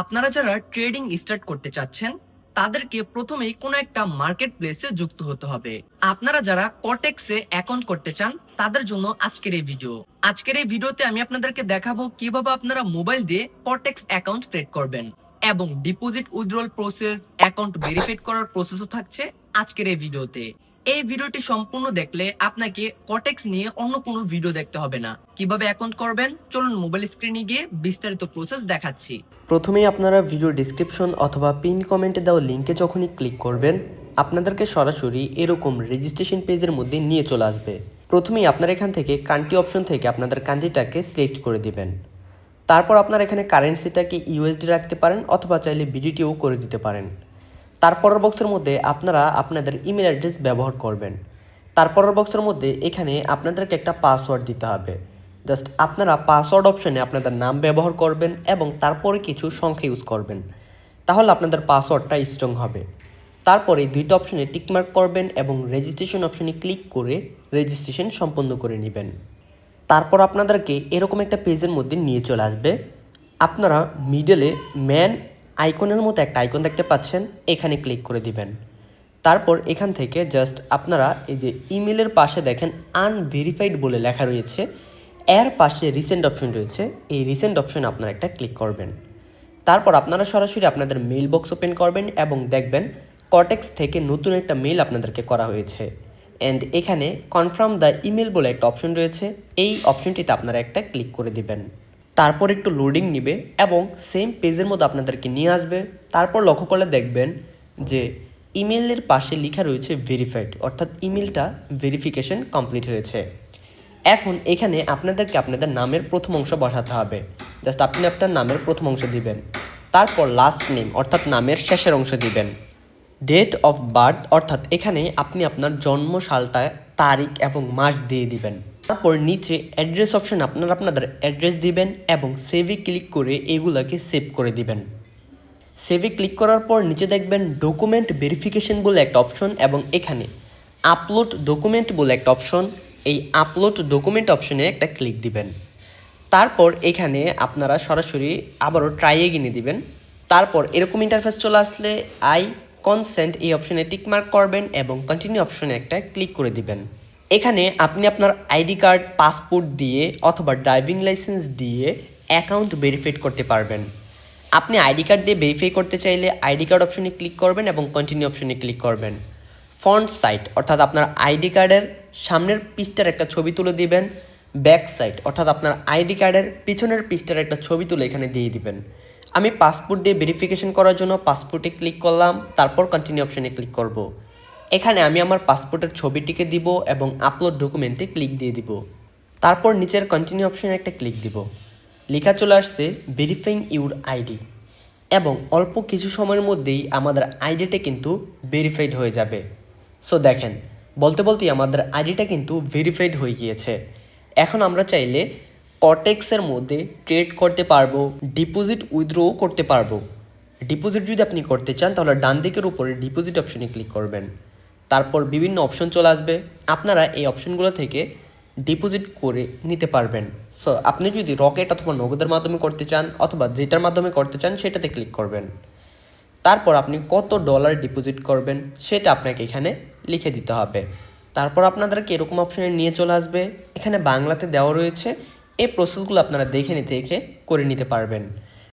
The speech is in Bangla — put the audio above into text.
আপনারা যারা ট্রেডিং স্টার্ট করতে চাচ্ছেন, তাদেরকে প্রথমেই কোনো একটা মার্কেট প্লেসে যুক্ত হতে হবে। আপনারা যারা কটেক্সে অ্যাকাউন্ট করতে চান, তাদের জন্য আজকের এই ভিডিও আজকের এই ভিডিওতে আমি আপনাদেরকে দেখাবো কীভাবে আপনারা মোবাইল দিয়ে কটেক্স অ্যাকাউন্ট ক্রিয়েট করবেন এবং deposit withdrawal process account verified করার প্রসেসও থাকছে আজকের এই ভিডিওতে এই ভিডিওটি সম্পূর্ণ দেখলে আপনাকে কটেক্স নিয়ে অন্য কোনো ভিডিও দেখতে হবে না। কীভাবে অ্যাকাউন্ট করবেন? চলুন মোবাইল স্ক্রিনে গিয়ে বিস্তারিত প্রসেস দেখাচ্ছি। প্রথমেই আপনারা ভিডিও ডিসক্রিপশন অথবা পিন কমেন্টে দেওয়া লিঙ্কে যখনই ক্লিক করবেন, আপনাদেরকে সরাসরি এরকম রেজিস্ট্রেশন পেজের মধ্যে নিয়ে চলে আসবে। প্রথমেই আপনারা এখান থেকে কান্ট্রি অপশন থেকে আপনাদের কান্ট্রিটাকে সিলেক্ট করে দিবেন। তারপর আপনারা এখানে কারেন্সিটাকে ইউএসডি রাখতে পারেন অথবা চাইলে বিডিটিও করে দিতে পারেন। তারপরের বক্সের মধ্যে আপনারা আপনাদের ইমেল অ্যাড্রেস ব্যবহার করবেন। তারপরের বক্সের মধ্যে এখানে আপনাদেরকে একটা পাসওয়ার্ড দিতে হবে। জাস্ট আপনারা পাসওয়ার্ড অপশনে আপনাদের নাম ব্যবহার করবেন এবং তারপরে কিছু সংখ্যা ইউজ করবেন। তাহলে আপনাদের পাসওয়ার্ডটা স্ট্রং হবে। তারপরে দুইটা অপশনে টিকমার্ক করবেন এবং রেজিস্ট্রেশন অপশনে ক্লিক করে রেজিস্ট্রেশন সম্পন্ন করে নেবেন। তারপর আপনাদেরকে এরকম একটা পেজের মধ্যে নিয়ে চলে আসবে। আপনারা মিডলে ম্যান আইকনের মতো একটা আইকন দেখতে পাচ্ছেন, এখানে ক্লিক করে দিবেন। তারপর এখান থেকে জাস্ট আপনারা এই যে ইমেলের পাশে দেখেন আনভেরিফাইড বলে লেখা রয়েছে। এর পাশে রিসেন্ট অপশন রয়েছে, এই রিসেন্ট অপশনে আপনারা একটা ক্লিক করবেন। তারপর আপনারা সরাসরি আপনাদের মেল বক্স ওপেন করবেন এবং দেখবেন কটেক্স থেকে নতুন একটা মেল আপনাদেরকে করা হয়েছে। অ্যান্ড এখানে কনফার্ম দ্য ইমেল বলে একটা অপশন রয়েছে, এই অপশনটিতে আপনারা একটা ক্লিক করে দিবেন। তারপর একটু লোডিং নিবে এবং সেম পেজের মধ্যে আপনাদেরকে নিয়ে আসবে। তারপর লক্ষ্য করলে দেখবেন যে ইমেলের পাশে লেখা রয়েছে ভেরিফাইড অর্থাৎ ইমেলটা ভেরিফিকেশন কমপ্লিট হয়েছে। এখন এখানে আপনাদেরকে আপনাদের নামের প্রথম অংশ বসাতে হবে। জাস্ট আপনি আপনার নামের প্রথম অংশ দিবেন। তারপর লাস্ট নেম অর্থাৎ নামের শেষের অংশ দিবেন। ডেট অফ বার্থ অর্থাৎ এখানে আপনি আপনার জন্ম সালটা, তারিখ এবং মাস দিয়ে দিবেন। তারপর নিচে অ্যাড্রেস অপশন আপনারা আপনাদের অ্যাড্রেস দিবেন এবং সেভে ক্লিক করে এগুলাকে সেভ করে দিবেন। সেভে ক্লিক করার পর নিচে দেখবেন ডকুমেন্ট ভেরিফিকেশন বলে একটা অপশন এবং এখানে আপলোড ডকুমেন্ট বলে একটা অপশন এই আপলোড ডকুমেন্ট অপশনে একটা ক্লিক দিবেন। তারপর এখানে আপনারা সরাসরি আবারও ট্রাই এগিয়ে দিবেন। তারপর এরকম ইন্টারফেস চলে আসলে আই কনসেন্ট এই অপশনে টিকমার্ক করবেন এবং কন্টিনিউ অপশনে একটা ক্লিক করে দিবেন। এখানে আপনি আপনার আইডি কার্ড, পাসপোর্ট দিয়ে অথবা ড্রাইভিং লাইসেন্স দিয়ে অ্যাকাউন্ট ভেরিফাইড করতে পারবেন। আপনি আইডি কার্ড দিয়ে ভেরিফাই করতে চাইলে আইডি কার্ড অপশনে ক্লিক করবেন এবং কন্টিনিউ অপশনে ক্লিক করবেন। ফ্রন্ট সাইড, অর্থাৎ আপনার আইডি কার্ডের সামনের পৃষ্ঠার একটা ছবি তুলে দিবেন। ব্যাক সাইড, অর্থাৎ আপনার আইডি কার্ডের পিছনের পৃষ্ঠার একটা ছবি তুলে এখানে দিয়ে দিবেন। আমি পাসপোর্ট দিয়ে ভেরিফিকেশন করার জন্য পাসপোর্টে ক্লিক করলাম, তারপর কন্টিনিউ অপশনে ক্লিক করব। এখানে আমি আমার পাসপোর্টের ছবিটিকে দিব এবং আপলোড ডকুমেন্টে ক্লিক দিয়ে দিব। তারপর নিচের কন্টিনিউ অপশনে একটা ক্লিক দিব। লেখা চলে আসছে ভেরিফাইং ইউর আইডি এবং অল্প কিছু সময়ের মধ্যেই আমাদের আইডিটা কিন্তু ভেরিফাইড হয়ে যাবে। সো দেখেন, বলতে বলতেই আমাদের আইডিটা কিন্তু ভেরিফাইড হয়ে গিয়েছে। এখন আমরা চাইলে কটেক্সের মধ্যে ট্রেড করতে পারব ডিপোজিট উইথড্রও করতে পারব। ডিপোজিট যদি আপনি করতে চান, তাহলে ডান দিকের উপরে ডিপোজিট অপশনে ক্লিক করবেন। তারপর বিভিন্ন অপশন চলে আসবে। আপনারা এই অপশনগুলো থেকে ডিপোজিট করে নিতে পারবেন। সো আপনি যদি রকেট অথবা নগদের মাধ্যমে করতে চান অথবা যেটার মাধ্যমে করতে চান সেটাতে ক্লিক করবেন। তারপর আপনি কত ডলার ডিপোজিট করবেন সেটা আপনাকে এখানে লিখে দিতে হবে। তারপর আপনাদেরকে এরকম অপশনে নিয়ে চলে আসবে। এখানে বাংলাতে দেওয়া রয়েছে। এই প্রসেসগুলো আপনারা দেখে নিতে, দেখে করে নিতে পারবেন।